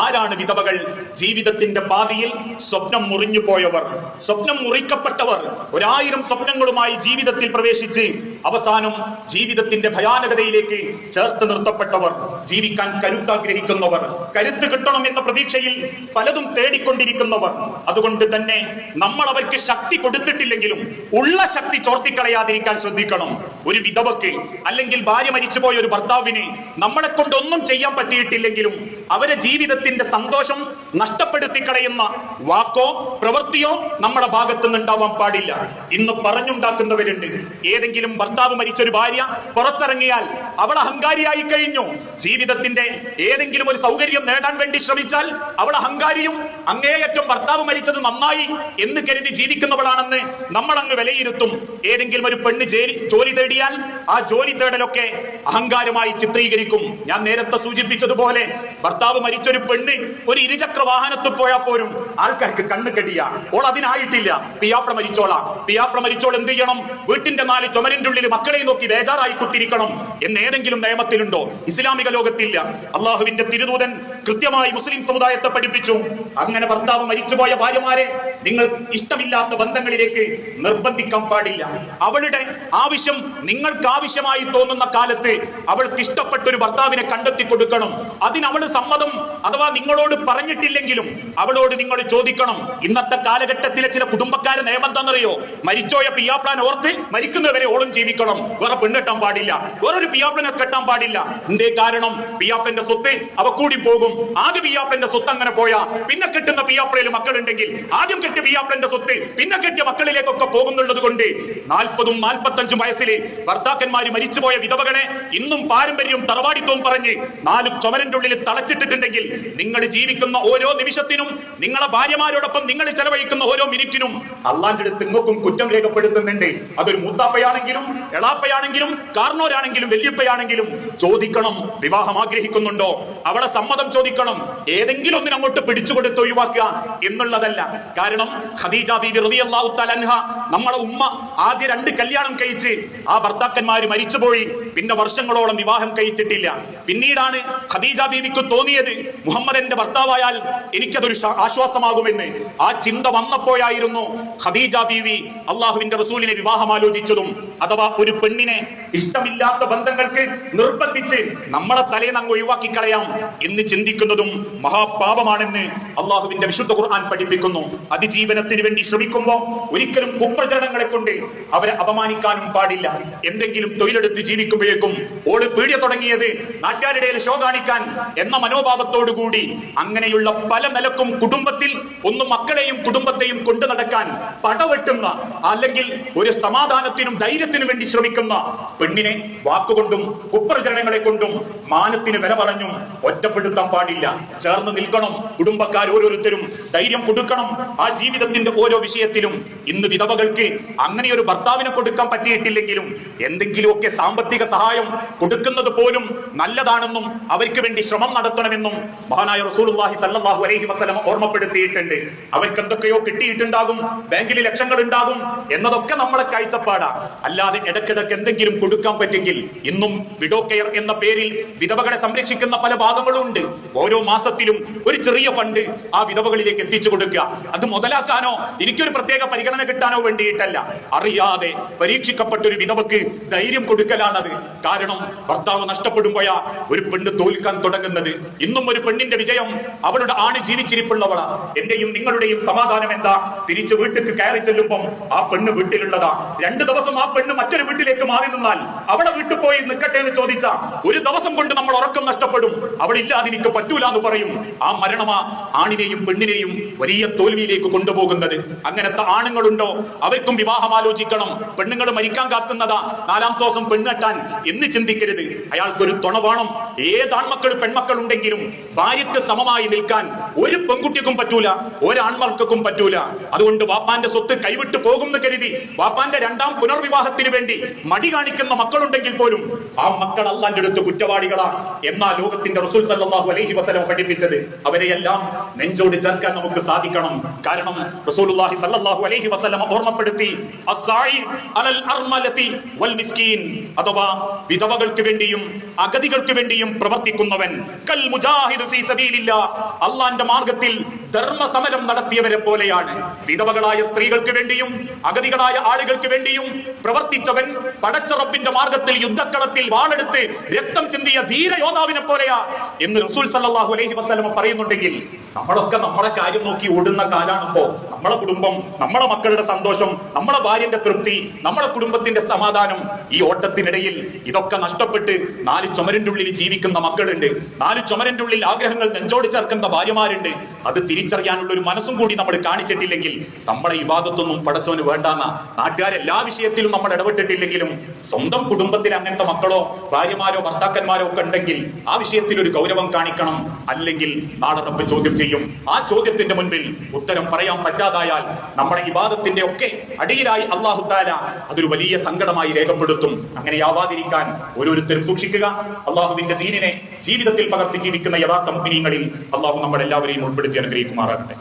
ആരാണ് വിധവകൾ? ജീവിതത്തിന്റെ പാതിയിൽ സ്വപ്നം മുറിഞ്ഞു പോയവർ. സ്വപ്നം മുറിക്കപ്പെട്ടവർ ഒരായിരം സ്വപ്നങ്ങളുമായി ജീവിതത്തിൽ പ്രവേശിച്ച് അവസാനം ജീവിതത്തിന്റെ ഭയാനകതയിലേക്ക് ചേർത്ത് നിർത്തപ്പെട്ടവർ ജീവിക്കാൻ കരുത്താഗ്രഹിക്കുന്നവർ കരുത്ത് കിട്ടണം എന്ന പ്രതീക്ഷയിൽ പലതും തേടിക്കൊണ്ടിരിക്കുന്നവർ. അതുകൊണ്ട് തന്നെ നമ്മൾ അവർക്ക് ശക്തി കൊടുത്തിട്ടില്ലെങ്കിലും ഉള്ള ശക്തി ചോർത്തിക്കളയാതിരിക്കാൻ ശ്രദ്ധിക്കണം. ഒരു വിധവക്ക് അല്ലെങ്കിൽ ഭാര്യ മരിച്ചുപോയ ഒരു ഭർത്താവിന് നമ്മളെ കൊണ്ട് ഒന്നും ചെയ്യാൻ പറ്റിയിട്ടില്ലെങ്കിലും അവരെ ജീവിതത്തിന്റെ സന്തോഷം നഷ്ടപ്പെടുത്തി കളയുന്ന വാക്കോ പ്രവൃത്തിയോ നമ്മുടെ ഭാഗത്തു നിന്നുണ്ടാവാൻ പാടില്ല. ഇന്ന് പറഞ്ഞുണ്ടാക്കുന്നവരുണ്ട്. ഏതെങ്കിലും ഭർത്താവ് മരിച്ചൊരു ഭാര്യ പുറത്തിറങ്ങിയാൽ അവൾ അഹങ്കാരിയായി കഴിഞ്ഞു. ജീവിതത്തിന്റെ ഏതെങ്കിലും ഒരു സൗകര്യം നേടാൻ വേണ്ടി ശ്രമിച്ചാൽ അവൾ അഹങ്കാരിയും അങ്ങേയറ്റം ഭർത്താവ് മരിച്ചത് നന്നായി എന്ന് കരുതി ജീവിക്കുന്നവളാണെന്ന് നമ്മൾ അങ്ങ് വിലയിരുത്തും. ഏതെങ്കിലും ഒരു പെണ്ണ് ജേലി- തേടിയാൽ ആ ജോലി തേടലൊക്കെ അഹങ്കാരമായി ചിത്രീകരിക്കും. ഞാൻ നേരത്തെ സൂചിപ്പിച്ചതുപോലെ ഭർത്താവ് മരിച്ചൊരു പെണ്ണ് ഒരു ഇരുചക്ര വാഹനത്തിൽ പോയാൽ പോരും. ആൾക്കാർക്ക് കണ്ണ് കെടിയ ഓൾ അതിനായിട്ടില്ല. പിയാപ്ര മരിച്ചോളാ. പിയാപ്ര മരിച്ചോൾ എന്ത് ചെയ്യണം? വീട്ടിന്റെ നാല് ചുമരിന്റെ ഉള്ളിൽ മക്കളെ നോക്കി ബേജാറായി കുത്തിരിക്കണം എന്ന് ഏതെങ്കിലും നിയമത്തിലുണ്ടോ? ഇസ്ലാമിക ലോകത്തില്ല. അള്ളാഹുവിന്റെ തിരുദൂതൻ കൃത്യമായി മുസ്ലിം സമുദായത്തെ പഠിപ്പിച്ചു. അങ്ങനെ ഭർത്താവ് മരിച്ചുപോയ ഭാര്യമാരെ നിങ്ങൾ ഇഷ്ടമില്ലാത്ത ബന്ധങ്ങളിലേക്ക് നിർബന്ധിക്കാൻ പാടില്ല. അവളുടെ ആവശ്യം നിങ്ങൾക്ക് ആവശ്യമായി തോന്നുന്ന കാലത്ത് അവൾക്ക് ഇഷ്ടപ്പെട്ട ഒരു ഭർത്താവിനെ കണ്ടെത്തി കൊടുക്കണം. അതിനവൾ സമ്മതം അഥവാ നിങ്ങളോട് പറഞ്ഞിട്ടില്ലെങ്കിലും അവളോട് നിങ്ങൾ ചോദിക്കണം. ഇന്നത്തെ കാലഘട്ടത്തിലെ ചില കുടുംബക്കാരെ നിയമം തന്നറിയോ? മരിച്ചോയ പിയാപ്ലാൻ ഓർത്ത് മരിക്കുന്നവരെ ഓളും ജീവിക്കണം. വേറെ പെണ്ണെട്ടാൻ പാടില്ല. വേറൊരു പിയാപ്ലനെ കെട്ടാൻ പാടില്ല. എന്തേ കാരണം? പിയാപ്പന്റെ സ്വത്ത് അവ കൂടി പോകും. ആദ്യ പിയാപ്പന്റെ സ്വത്ത് അങ്ങനെ പോയാ പിന്നെ കെട്ടുന്ന പിയാപ്പളയിൽ മക്കളുണ്ടെങ്കിൽ ആദ്യം കെട്ടിയ പിയാപ്ലന്റെ സ്വത്ത് പിന്നെ കെട്ടിയ മക്കളിലേക്കൊക്കെ പോകുന്നുള്ളത് കൊണ്ട് നാൽപ്പതും നാൽപ്പത്തഞ്ചും വയസ്സിൽ ഭർത്താക്കന്മാർ മരിച്ചുപോയ വിധവകളെ ഇന്നും പാരമ്പര്യവും തറവാടിത്വവും പറഞ്ഞ് നാല് ചുമരന്റെ ഉള്ളിൽ തളച്ചിട്ടിട്ടുണ്ടെങ്കിൽ നിങ്ങൾ ജീവിക്കുന്ന ഓരോ നിമിഷത്തിനും നിങ്ങളെ ഭാര്യമാരോടൊപ്പം നിങ്ങൾ ചെലവഴിക്കുന്ന ഓരോ മിനിറ്റിനും അള്ളാന്റെ അടുത്ത് നിങ്ങൾക്കും കുറ്റം രേഖപ്പെടുത്തുന്നുണ്ട്. അതൊരു മൂത്താപ്പയാണെങ്കിലും എളാപ്പയാണെങ്കിലും കാർണോരാണെങ്കിലും വല്യപ്പയാണെങ്കിലും ചോദിക്കണം. വിവാഹം ആഗ്രഹിക്കുന്നുണ്ടോ? അവളെ സമ്മതം ചോദിക്കണം. ഏതെങ്കിലും ഒന്നിനെ അങ്ങോട്ട് പിടിച്ചുകൊടുത്ത് ഒഴിവാക്കുക എന്നുള്ളതല്ല. കാരണം ഖദീജ ബീബി റളിയല്ലാഹു അൻഹ നമ്മളെ ഉമ്മ ആദ്യ രണ്ട് കല്യാണം കഴിച്ച് ആ ഭർത്താക്കന്മാർ മരിച്ചുപോയി. പിന്നെ വർഷങ്ങളോളം വിവാഹം കഴിച്ചിട്ടില്ല. പിന്നീടാണ് ഖദീജ ബീവിക്ക് തോന്നിയത് മുഹമ്മദ് എന്റെ ഭർത്താവായാൽ എനിക്കതൊരു ശ- ആശ്വാസമാകുമെന്ന്. ആ ചിന്ത വന്നപ്പോഴായിരുന്നു ഖദീജ ബീവി അള്ളാഹുവിന്റെ റസൂലിനെ വിവാഹം ആലോചിച്ചതും അഥവാ ഒരു പെണ്ണിനെ ഇഷ്ടമില്ലാത്ത ബന്ധങ്ങൾക്ക് നിർബന്ധിച്ച് നമ്മളെ തലേന്ന് അങ്ങ് ഒഴിവാക്കി കളയാം എന്ന് ചിന്തിക്കുന്നതും മഹാപാപമാണെന്ന് അള്ളാഹുവിന്റെ വിശുദ്ധ ഖുർആൻ പഠിപ്പിക്കുന്നു. അതിജീവനത്തിന് വേണ്ടി ശ്രമിക്കുമ്പോൾ ഒരിക്കലും കുപ്രചരണങ്ങളെ കൊണ്ട് അവരെ അപമാനിക്കാനും പാടില്ല. എന്തെങ്കിലും തൊഴിലെടുത്ത് ജീവിക്കുമ്പോഴേക്കും ഓൾ പീഡിയ തുടങ്ങിയത് നാട്ടുകാരുടെ ഷോ കാണിക്കാൻ എന്ന മനോഭാവത്തോടു കൂടി അങ്ങനെയുള്ള പല നിലക്കും കുടുംബത്തിൽ ഒന്ന് മക്കളെയും കുടുംബത്തെയും കൊണ്ടു നടക്കാൻ പടവെട്ടുന്ന അല്ലെങ്കിൽ ഒരു സമാധാനത്തിനും ധൈര്യത്തിനും വേണ്ടി ശ്രമിക്കുന്ന പെണ്ണിനെ വാക്കുകൊണ്ടും കുപ്രചരണങ്ങളെ കൊണ്ടും മാനത്തിന് വില പറഞ്ഞും ഒറ്റപ്പെടുത്താൻ പാടില്ല. ചേർന്ന് നിൽക്കണം. കുടുംബക്കാർ ഓരോരുത്തരും ധൈര്യം കൊടുക്കണം. ആ ജീവിതത്തിന്റെ ഓരോ വിഷയത്തിലും ഇന്ന് വിധവകൾക്ക് അങ്ങനെ ഒരു ഭർത്താവിനെ കൊടുക്കാൻ പറ്റിയിട്ടില്ലെങ്കിലും എന്തെങ്കിലുമൊക്കെ സാമ്പത്തിക സഹായം കൊടുക്കുന്നത് പോലും നല്ലതാണെന്നും അവർക്ക് വേണ്ടി ശ്രമം നടത്തണമെന്നും മഹാനായ റസൂലുള്ളാഹി സല്ലല്ലാഹു അലൈഹി വസല്ലം ഓർമ്മപ്പെടുത്തിയിട്ടുണ്ട്. അവർക്ക് എന്തൊക്കെയോ കിട്ടിയിട്ടുണ്ടാകും ബാങ്കിൽ ലക്ഷങ്ങൾ ഉണ്ടാകും എന്നതൊക്കെ നമ്മളെ കാഴ്ചപ്പാടാ. അല്ലാതെ ഇടക്കിടക്ക് എന്തെങ്കിലും കൊടുക്കാൻ പറ്റെങ്കിൽ ഇന്നും വിഡോ കെയർ എന്ന പേരിൽ വിധവകളെ സംരക്ഷിക്കുന്ന പല ഭാഗങ്ങളും ഉണ്ട് ഓരോ മാസത്തിലും ഒരു ചെറിയ ഫണ്ട് ആ വിധവകളിലേക്ക് എത്തിച്ചു കൊടുക്കുക. അത് മുതലാക്കാനോ എനിക്കൊരു പ്രത്യേക പരിഗണന കിട്ടാനോ വേണ്ടിയിട്ടല്ല. അറിയാതെ പരീക്ഷിക്കപ്പെട്ട ഒരു വിധവക്ക് ധൈര്യം കൊടുക്കലാണത്. കാരണം ഭർത്താവ് നഷ്ടപ്പെടുമ്പോഴാ ഒരു പെണ്ണ് തോൽക്കാൻ തുടങ്ങുന്നത്. ഇന്നും ഒരു പെണ്ണിന്റെ വിജയം അവളുടെ ആണ് ജീവിച്ചിരിപ്പുള്ളവളാ. എന്റെയും നിങ്ങളുടെയും സമാധാനം എന്താ? തിരിച്ചു വീട്ടിൽ കയറി ചെല്ലുമ്പം ആ പെണ്ണ് വീട്ടിലുള്ളതാ. രണ്ടു ദിവസം ആ പെണ്ണ് മറ്റൊരു വീട്ടിലേക്ക് മാറി നിന്നാൽ അവളെ വീട്ടിൽ പോയി നിൽക്കട്ടെ എന്ന് ചോദിച്ച ഒരു ദിവസം കൊണ്ട് നമ്മൾ ഉറക്കം നഷ്ടപ്പെടും. അവളില്ലാതെ എനിക്ക് പറ്റൂല എന്ന് പറയും. ആ മരണമാ ആണിനെയും പെണ്ണിനെയും വലിയ തോൽവിയിലേക്ക് കൊണ്ടുപോകുന്നത്. അങ്ങനത്തെ ആണുങ്ങളുണ്ടോ? അവർക്കും വിവാഹം ആലോചിക്കണം. പെണ്ണുങ്ങൾ മരിക്കാൻ കാത്തുന്നതാ. നാലാം ദിവസം പെണ്ണെട്ടാൻ എന്ന് ചിന്തിക്കരുത്. അയാൾക്കൊരു തുണ വേണം. ഏത് ആൺമക്കൾ പെൺമക്കൾ ഉണ്ടെങ്കിലും ഭാര്യക്ക് സമമായി നിൽക്കാൻ ഒരു പെൺകുട്ടിക്കും പറ്റൂല ഒരാൺമാർക്കും പറ്റൂല. അതുകൊണ്ട് വാപ്പാന്റെ സ്വത്ത് കൈവിട്ട് പോകും എന്ന് കരുതി വാപ്പാന്റെ രണ്ടാം പുനർവിവാഹത്തിന് വേണ്ടി മടി കാണിക്കുന്ന മക്കളുണ്ടെങ്കിൽ പോലും ആ മക്കൾ അള്ളാന്റെ അടുത്ത് കുറ്റവാളികളാണ് എന്നാ ലോകത്തിന്റെ റസൂൽ സല്ലല്ലാഹു അലൈഹി വസല്ലം പഠിപ്പിച്ചത്. അവരെയെല്ലാം നെഞ്ചോട് ചേർക്കാൻ നമുക്ക് സാധിക്കണം. കാരണം റസൂലുള്ളാഹി സല്ലല്ലാഹു അലൈഹി വസല്ലം ഓർമ്മപ്പെടുത്തി അസ്സായി അലൽ അർമലതി വൽ മിസ്കീൻ അഥവാ വിധവകൾക്ക് വേണ്ടിയും അഗതികൾക്ക് വേണ്ടിയും പ്രവർത്തിക്കുന്നവൻ. കൽ മുജാഹിദ് ഫീ സബീലില്ലാ. അള്ളാന്റെ മാർഗത്തിൽ ധർമ്മസമരം നടത്തിയവരെ പോലെയാണ്. വിധവകളായ സ്ത്രീകൾക്ക് വേണ്ടിയും അഗതികളായ ആളുകൾക്ക് വേണ്ടിയും പ്രവർത്തിച്ചവൻ പടച്ചറപ്പിന്റെ മാർഗത്തിൽ യുദ്ധക്കളത്തിൽ വാളെടുത്ത് രക്തം ചിന്തിയ ധീര യോദ്ധാവിനെ പോലെയാ എന്ന് റസൂൽ സല്ലാഹു അലൈഹി വസ്ലമ പറയുന്നുണ്ടെങ്കിൽ നമ്മളൊക്കെ നമ്മുടെ കാര്യം നോക്കി ഓടുന്ന കാലാണിപ്പോ നമ്മളെ കുടുംബം നമ്മളെ മക്കളുടെ സന്തോഷം നമ്മളെ ഭാര്യന്റെ തൃപ്തി നമ്മളെ കുടുംബത്തിന്റെ സമാധാനം ഈ ഓട്ടത്തിനിടയിൽ ഇതൊക്കെ നഷ്ടപ്പെട്ട് നാല് ചുമരിന്റെ ഉള്ളിൽ ജീവിക്കുന്ന മക്കളുണ്ട്. നാല് ചുമരിന്റെ ഉള്ളിൽ ആഗ്രഹങ്ങൾ നെഞ്ചോട് ചേർക്കുന്ന ഭാര്യമാരുണ്ട്. അത് തിരിച്ചറിയാനുള്ള ഒരു മനസ്സും കൂടി നമ്മൾ കാണിച്ചിട്ടില്ലെങ്കിൽ നമ്മളെ വിവാദത്തൊന്നും പടച്ചോന് വേണ്ടാന്ന നാട്ടുകാരെല്ലാ വിഷയത്തിലും നമ്മൾ ഇടപെട്ടിട്ടില്ലെങ്കിലും സ്വന്തം കുടുംബത്തിൽ അങ്ങനത്തെ മക്കളോ ഭാര്യമാരോ ഭർത്താക്കന്മാരോ ഒക്കെ ഉണ്ടെങ്കിൽ ആ വിഷയത്തിൽ ഒരു ഗൗരവം കാണിക്കണം. അല്ലെങ്കിൽ നാളെ റബ്ബ് ചോദ്യം ചെയ്യും. ആ ചോദ്യത്തിന്റെ മുൻപിൽ ഉത്തരം പറയാൻ പറ്റാതായാൽ നമ്മുടെ ഇബാദത്തിന്റെ ഒക്കെ അടിയിലായി അള്ളാഹു താല അതൊരു വലിയ സങ്കടമായി രേഖപ്പെടുത്തും. അങ്ങനെ ആവാതിരിക്കാൻ ഓരോരുത്തരും സൂക്ഷിക്കുക. അള്ളാഹുവിന്റെ ദീനിനെ ജീവിതത്തിൽ പകർത്തി ജീവിക്കുന്ന യഥാർത്ഥ മുഗ്നീങ്ങളിൽ അള്ളാഹു നമ്മളെല്ലാവരെയും ഉൾപ്പെടുത്തി അനുഗ്രഹിക്കുമാറാകട്ടെ.